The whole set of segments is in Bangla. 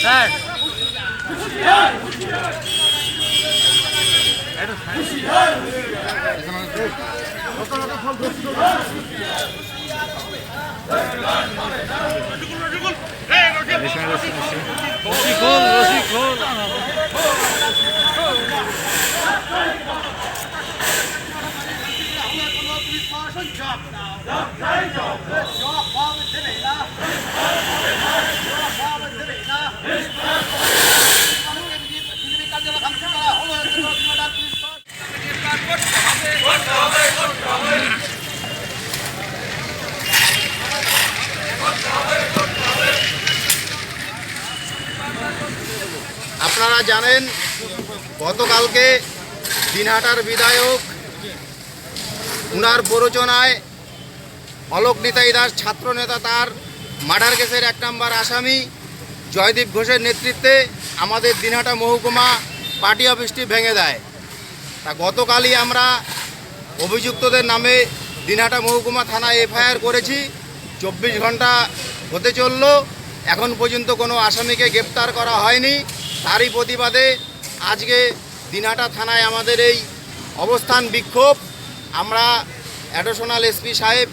স্যার রশি খোল রশি আপনারা জানেন, গতকালকে দিনহাটার বিধায়ক, উনার প্ররোচনায় অলোক নিতাই দাস ছাত্রনেতা, তার মার্ডার কেসের এক নম্বর আসামি জয়দীপ ঘোষের নেতৃত্বে আমাদের দিনহাটা মহকুমা পার্টি অফিসটি ভেঙে দেয়। তা গতকালই আমরা অভিযুক্তদের নামে দিনহাটা মহকুমা থানায় এফআইআর করেছি। চব্বিশ ঘণ্টা হতে চলল, এখন পর্যন্ত কোনো আসামিকে গ্রেপ্তার করা হয়নি। তারই প্রতিবাদে আজকে দিনহাটা থানায় আমাদের এই অবস্থান বিক্ষোভ। আমরা অ্যাডিশনাল এসপি সাহেব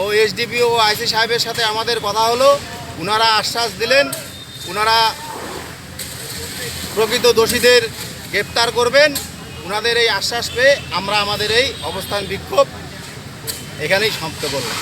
ও এসডিপি ও আইসি সাহেবের সাথে আমাদের কথা হলো। ওনারা আশ্বাস দিলেন ওনারা প্রকৃত দোষীদের গ্রেপ্তার করবেন। ওনাদের এই আশ্বাস পেয়ে আমরা আমাদের এই অবস্থান বিক্ষোভ এখানেই সমাপ্ত করলাম।